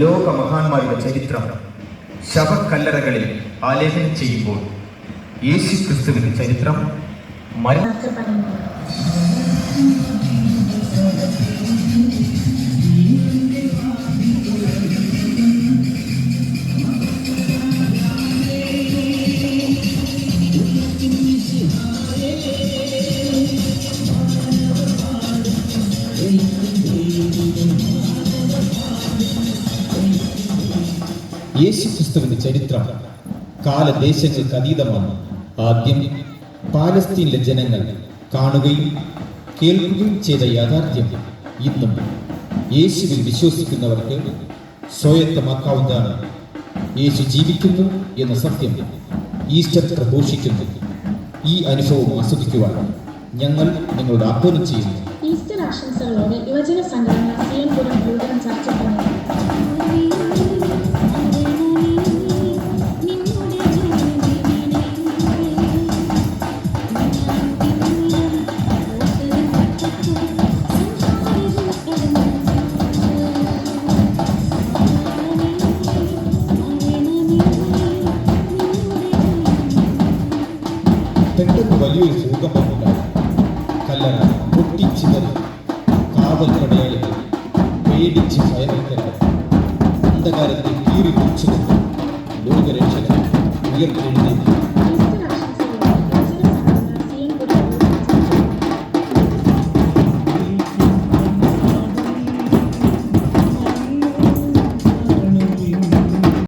ലോക മഹാന്മാരുടെ ചരിത്രം ശവക്കല്ലറകളിൽ ആലേഖനം ചെയ്യുമ്പോൾ യേശു ക്രിസ്തുവിന്റെ ചരിത്രം മരണ യേശു ക്രിസ്തുവിന്റെ ചരിത്രം. കാലദേശങ്ങൾക്ക് അതീതമാണ്. ആദ്യം പാലസ്തീനിലെ ജനങ്ങൾ കാണുകയും കേൾക്കുകയും ചെയ്ത യാഥാർത്ഥ്യം ഇന്നും യേശുവിൽ വിശ്വസിക്കുന്നവർക്ക് സ്വയത്തമാക്കാവുന്നതാണ്. യേശു ജീവിക്കുന്നു എന്ന സത്യം ഈസ്റ്റർ പ്രഘോഷിക്കുന്നു. ഈ അനുഭവം ആസ്വദിക്കുവാൻ ഞങ്ങൾ നിങ്ങളോട് ആഹ്വാനം ചെയ്യുന്നു. அடி ஒதுக்கப்பட்டுள்ளன கல்லற பொட்டி சிதறி காவல் படையை பேடிச்சு பயணித்தனர் அந்த காலத்தில் கீறி குடிச்சது லோக ரட்சகர் உயர்ந்தெழுந்தது